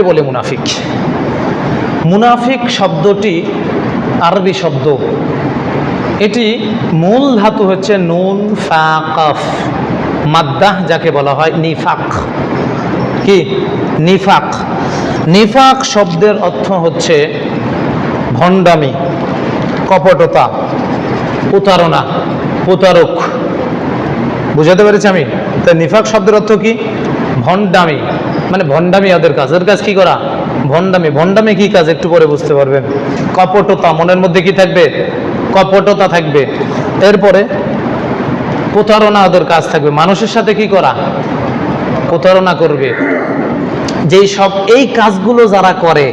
বলে মুনাফিক? মুনাফিক শব্দটি আরবি শব্দ। এটি মূল ধাতু হচ্ছে নুন ফাকাফ মাদ্দাহ যাকে বলা হয় নিফাক। কি? নিফাক। নিফাক শব্দের অর্থ হচ্ছে ভণ্ডামি, কপটতা, প্রতারণা, প্রতারক। বুঝাতে পেরেছি আমি? তা নিফাক শব্দের অর্থ কি? ভণ্ডামি। মানে ভণ্ডামি ওদের কাজ। ওদের কাজ কি করা? ভণ্ডামি। ভণ্ডামি কি কাজ? একটু পরে বুঝতে পারবেন। কপটতা, মনের মধ্যে কি থাকবে? কপটতা থাকবে। এরপরে প্রতারণা ওদের কাজ থাকবে। মানুষের সাথে কি করা? প্রতারণা করবে। যেই সব এই কাজগুলো যারা করে,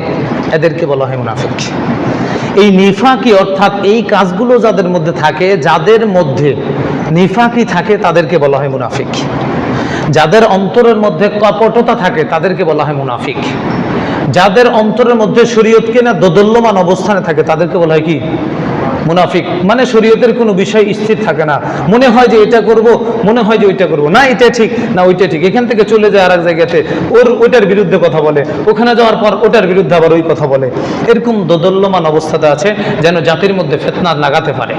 এদেরকে বলা হয় মুনাফিক। এই নিফাকি অর্থাৎ এই কাজগুলো যাদের মধ্যে থাকে, যাদের মধ্যে নিফাকি থাকে, তাদেরকে বলা হয় মুনাফিক। যাদের অন্তরের মধ্যে কপটতা থাকে, তাদেরকে বলা হয় মুনাফিক। যাদের অন্তরের মধ্যে শরীয়তকে না দোদল্যমান অবস্থানে থাকে, তাদেরকে বলা হয় কি? মুনাফিক। মানে শরীয়তের কোনো বিষয় স্থির থাকে না। মনে হয় যে এটা করব, মনে হয় যে ওইটা করব। না, এটা ঠিক, না, ওইটা ঠিক। এখান থেকে চলে যায় আর এক জায়গাতে। ওর, ওইটার বিরুদ্ধে কথা বলে। ওখানে যাওয়ার পর ওটার বিরুদ্ধে আবার ওই কথা বলে। এরকম দোদল্যমান অবস্থাতে আছে যেন জাতির মধ্যে ফেতনা লাগাতে পারে।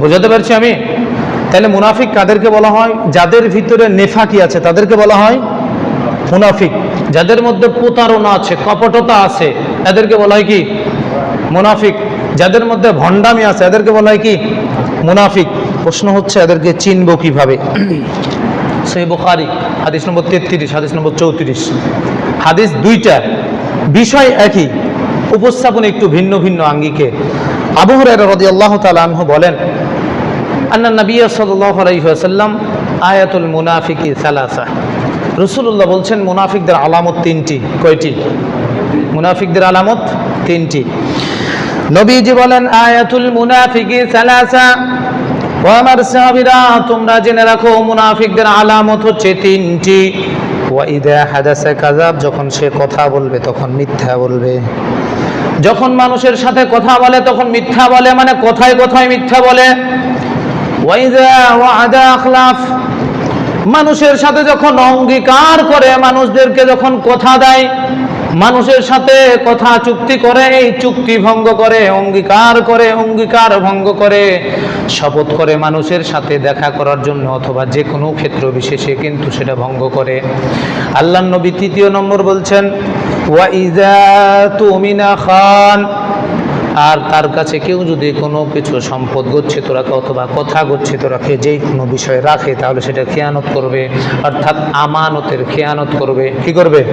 বোঝাতে পারছি আমি? তাহলে মুনাফিক কাদেরকে বলা হয়? যাদের ভিতরে নেফাকি আছে, তাদেরকে বলা হয় মুনাফিক। যাদের মধ্যে প্রতারণা আছে, কপটতা আছে এদেরকে বলা হয় কি? মুনাফিক। যাদের মধ্যে ভণ্ডামি আছে এদেরকে বলা হয় কি? মুনাফিক। প্রশ্ন হচ্ছে, এদেরকে চিনব কীভাবে? সেই বোখারি, হাদিস নম্বর তেত্রিশ, হাদিস নম্বর চৌত্রিশ। হাদিস দুইটা। বিষয় একই। উপস্থাপন একটু ভিন্ন ভিন্ন আঙ্গিকে। আবু হুরায়রা রাদিয়াল্লাহু তাআলা আনহু বলেন আন্না নবী সাল্লাল্লাহু আলাইহি ওয়াসাল্লাম আয়াতুল মুনাফিকি সালাসা। রসুল্লাহ বলছেন, মুনাফিকদের আলামত তিনটি। কয়টি? মুনাফিকদের আলামত তিনটি। নবীজি বলেন, আয়াতুল মুনাফিকি সালাসা। ও আমার সাহাবীরা তোমরা জেনে রাখো, মুনাফিকদের আলামত হচ্ছে তিনটি। ওয়াইদা হাদাসা কাযাব, যখন সে কথা বলবে, তখন মিথ্যা বলবে। যখন মানুষের সাথে কথা বলে, তখন মিথ্যা বলে মানে কথায় কথায় মিথ্যা বলে। মানুষের সাথে যখন অঙ্গীকার করে, মানুষদেরকে যখন কথা দেয়, মানুষের সাথে কথা চুক্তি করে, এই চুক্তি ভঙ্গ করে, অঙ্গীকার করে, অঙ্গীকার ভঙ্গ করে, শপথ করে মানুষের সাথে দেখা করার জন্য অথবা যে কোনো ক্ষেত্র বিশেষে কিন্তু সেটা ভঙ্গ করে। আল্লাহ নবী তৃতীয় নম্বর বলছেন ওয়াইজা তুমিনা খান। আর তার কাছে কেউ যদি কোনো কিছু সম্পদ গচ্ছিত রাখে অথবা কথা গচ্ছিত রাখে, যেই কোনো বিষয় রাখে, তাহলে সেটা খেয়ানত করবে। অর্থাৎ আমানতের খেয়ানত করবে। কি করবে?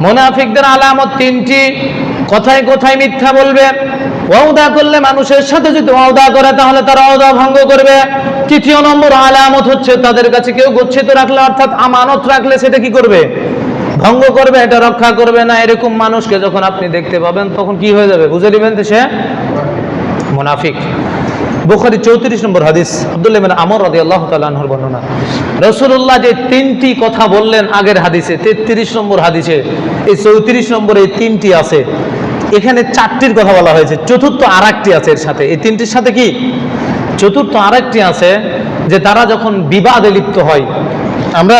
মোনাফিকদের আলামত তিনটি। কথায় কথায় মিথ্যা বলবে। ওয়াদা করলে মানুষের সাথে যদি ওয়াদা করে, তাহলে তারা ওয়াদা ভঙ্গ করবে। তৃতীয় নম্বর আলামত হচ্ছে, তাদের কাছে কেউ গচ্ছিত রাখলে, অর্থাৎ আমানত রাখলে সেটা কি করবে? ভঙ্গ করবে, এটা রক্ষা করবে না, এরকম মানুষকে যখন আপনি দেখতে পাবেন, তখন কি হয়ে যাবে? বুঝে নেবেন তো সে? মুনাফিক। বুখারি চৌত্রিশ নম্বর হাদিস, আব্দুল্লাহ বিন আমর রাদি আল্লাহ তালাহর বর্ণনা। রসুল্লাহ যে তিনটি কথা বললেন আগের হাদিসে, তেত্রিশ নম্বর হাদিসে, এই চৌত্রিশ নম্বর এই তিনটি আছে। এখানে চারটির কথা বলা হয়েছে, চতুর্থ আর আছে এর সাথে। এই তিনটির সাথে কি? চতুর্থ আরেকটি আছে যে তারা যখন বিবাদে লিপ্ত হয়, আমরা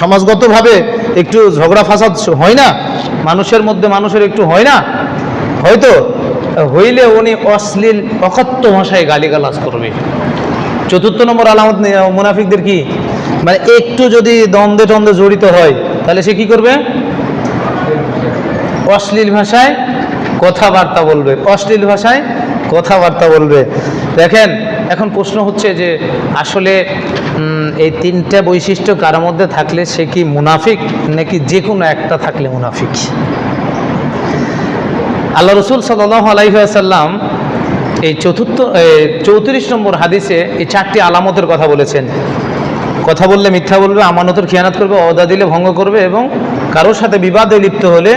সমাজগতভাবে একটু ঝগড়া ফাসাদ হয় না? মানুষের মধ্যে মানুষের একটু হয় না? হয়তো হইলে উনি অশ্লীল, অকথ্য ভাষায় গালিগালাজ করবে। চতুর্থ নম্বর আলামত মুনাফিকদের কি? মানে একটু যদি দ্বন্দ্বে টন্দে জড়িত হয়, তাহলে সে কি করবে? অশ্লীল ভাষায় কথাবার্তা বলবে। অশ্লীল ভাষায় কথাবার্তা বলবে। দেখেন, এখন প্রশ্ন হচ্ছে যে আসলে এই তিনটা বৈশিষ্ট্য কারোর মধ্যে থাকলে সে কি মুনাফিক নাকি যে কোনো একটা থাকলে মুনাফিক? আল্লাহ রসুল সাল্লাহ এই চতুর্থ চৌত্রিশ নম্বর হাদিসে এই চারটি আলামতের কথা বলেছেন। কথা বললে মিথ্যা বলবে, আমানতের খেয়ানত করবে অদা দিলে ভঙ্গ করবে এবং কারোর সাথে বিবাদে লিপ্ত হলে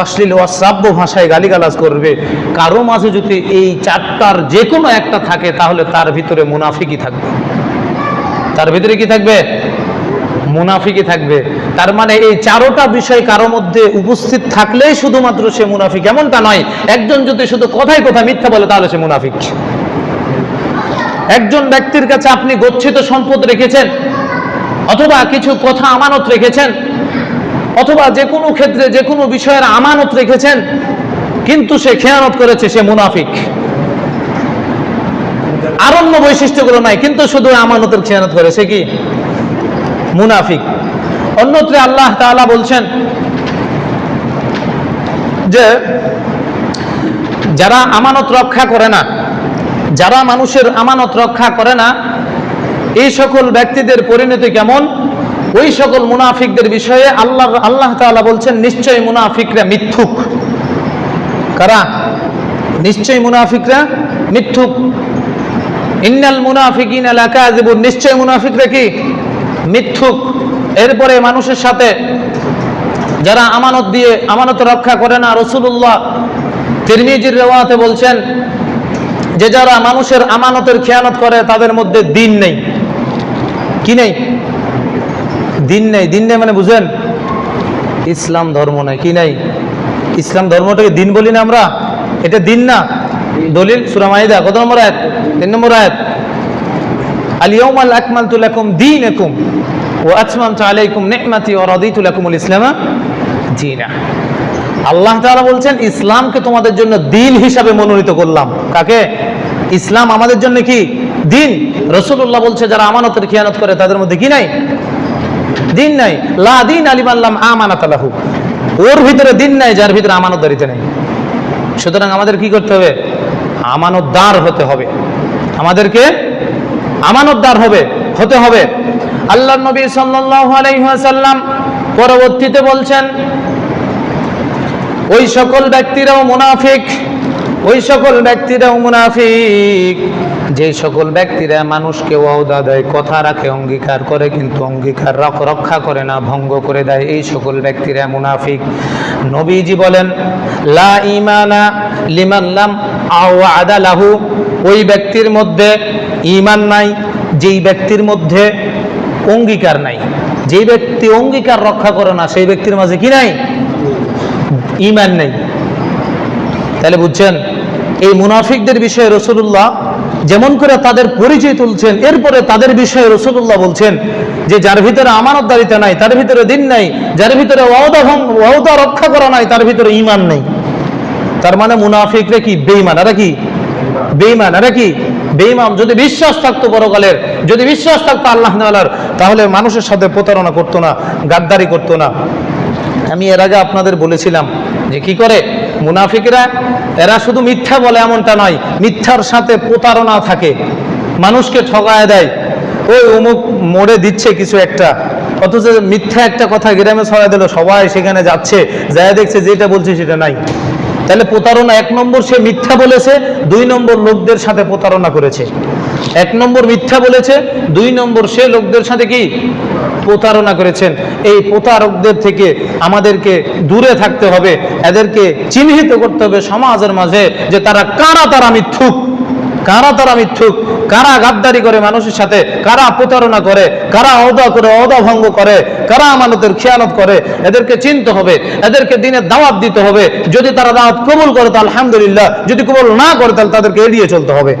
অশ্লীল অশ্রাব্য ভাষায় গালিগালাজ করবে। কারও মাঝে যদি এই চারটার যে কোনো একটা থাকে, তাহলে তার ভিতরে মুনাফিকই থাকবে। তার ভিতরে কি থাকবে? মুনাফিকই থাকবে। তার মানে এই চারোটা বিষয় কারও মধ্যে উপস্থিত থাকলেই শুধুমাত্র সে মুনাফিক। এমনটা নয়, একজন যদি শুধু কথায় কথা মিথ্যা বলে, তাহলে সে মুনাফিক। একজন ব্যক্তির কাছে আপনি গচ্ছিত সম্পদ রেখেছেন, অথবা কিছু কথা আমানত রেখেছেন, অথবা যে কোনো ক্ষেত্রে যে কোনো বিষয়ের আমানত রেখেছেন, কিন্তু সে খেয়ানত করেছে, সে মুনাফিক। আর অন্য বৈশিষ্ট্যগুলো নাই, কিন্তু শুধু আমানতের খেয়ানত করে, সে কি? মুনাফিক। অন্যত্রে আল্লাহ তাআলা বলছেন যে, যারা আমানত রক্ষা করে না, যারা মানুষের আমানত রক্ষা করে না, এই সকল ব্যক্তিদের পরিণতি কেমন? ওই সকল মুনাফিকদের বিষয়ে আল্লাহ আল্লাহ তাআলা বলছেন, নিশ্চয়ই মুনাফিকরা মিথ্যুক। কারা? নিশ্চয়ই মুনাফিকরা মিথ্যুক। ইন্নাল মুনাফিকিন লাকাযিবুন। নিশ্চয় মুনাফিকরা কি? মিথ্যুক। এরপরে মানুষের সাথে যারা আমানত দিয়ে আমানত রক্ষা করে না রসুল্লাহ তিরমিজির রেওয়াতে বলছেন যে যারা মানুষের আমানতের খেয়ানত করে, তাদের মধ্যে দিন নেই। কি নেই? দিন নেই। দিন নেই মানে বুঝেন? ইসলাম ধর্ম নেই। কি নেই? ইসলাম ধর্মটাকে দিন বলি না আমরা? এটা দিন না। দলিল সুরামাইদা কত নম্বর আয়াত তিন নম্বর আয়াত اليوم أكملت لكم دينكم وأتممت عليكم نعمتي ورضيت لكم الإسلام دينا আল্লাহ তাআলা বলছেন ইসলামকে তোমাদের জন্য দিন হিসাবে মনোনীত করলাম কাকে ইসলাম আমাদের জন্য কি দিন রসুল্লাহ বলছে যারা আমানতের খেয়ানত করে তাদের মধ্যে কি নাই দিন নাই লা দিন আলিম আল্লাহ আমানাত আলাহু ওর ভিতরে দিন নাই যার ভিতরে আমানতদারিতে নেই সুতরাং আমাদের কি করতে হবে আমানতদার হতে হবে। আমাদেরকে আমানতদার হবে, হতে হবে। আল্লাহ নবী ওয়াসাল্লাম পরবর্তীতে বলছেন, ওই সকল ব্যক্তিরাও মুনাফিক, ওই সকল ব্যক্তিরাও মুনাফিক। যে সকল ব্যক্তিরা মানুষকে ওয়াদা দেয় কথা রাখে, অঙ্গীকার করে, কিন্তু অঙ্গীকার রক- রক্ষা করে না, ভঙ্গ করে দেয়, এই সকল ব্যক্তিরা মুনাফিক। নবীজি বলেন, লা ইমানা লিমাল্লাম আও আদালাহু ওই ব্যক্তির মধ্যে ইমান নাই, যেই ব্যক্তির মধ্যে অঙ্গীকার নাই। যেই ব্যক্তি অঙ্গীকার রক্ষা করে না, সেই ব্যক্তির মাঝে কি নাই? ইমান নেই। তাহলে বুঝছেন, এই মুনাফিকদের বিষয়ে রসুল্লাহ যেমন করে তাদের পরিচয় তুলছেন, এরপরে তাদের বিষয়ে রসুল্লাহ বলছেন যে যার ভিতরে আমানতদারিতা নাই, তার ভিতরে দিন নাই, যার ভিতরে ওয়াদা রক্ষা করা নাই, তার ভিতরে ইমান নেই। তার মানে মুনাফিকরা কি? বেইমান এরা কি? বেইমান এরা কি? বেঈমান যদি বিশ্বাস থাকতো পরকালের, যদি বিশ্বাস থাকতো আল্লাহ তাআলার, তাহলে মানুষের সাথে প্রতারণা করতো না, গাদ্দারি করতো না। আমি এর আগে আপনাদের বলেছিলাম যে কি করে? মুনাফিকরা, এরা শুধু মিথ্যা বলে এমনটা নয়, মিথ্যার সাথে প্রতারণা থাকে। মানুষকে ঠগায় দেয়। ওই অমুক মোড়ে দিচ্ছে কিছু একটা। অথচ মিথ্যা একটা কথা গ্রামে ছড়াই দিল, সবাই সেখানে যাচ্ছে। যায় দেখছে যেটা বলছে সেটা নাই। তাহলে প্রতারণা এক নম্বর সে মিথ্যা বলেছে, দুই নম্বর লোকদের সাথে প্রতারণা করেছে। এক নম্বর মিথ্যা বলেছে, দুই নম্বর সে লোকদের সাথে কি? প্রতারণা করেছেন। এই প্রতারকদের থেকে আমাদেরকে দূরে থাকতে হবে, এদেরকে চিহ্নিত করতে হবে সমাজের মাঝে যে তারা কারা তারা মিথ্যুক। কারা তারা মিথ্যুক? কারা গাদ্দারি করে মানুষের সাথে? কারা প্রতারণা করে? কারা অদা করে, অদা ভঙ্গ করে? কারা আমানতের খেয়ানত করে? এদেরকে চিনতে হবে, এদেরকে দিনে দাওয়াত দিতে হবে। যদি তারা দাওয়াত কবুল করে তাহলে আলহামদুলিল্লাহ। যদি কবুল না করে, তাহলে তাদেরকে এড়িয়ে চলতে হবে।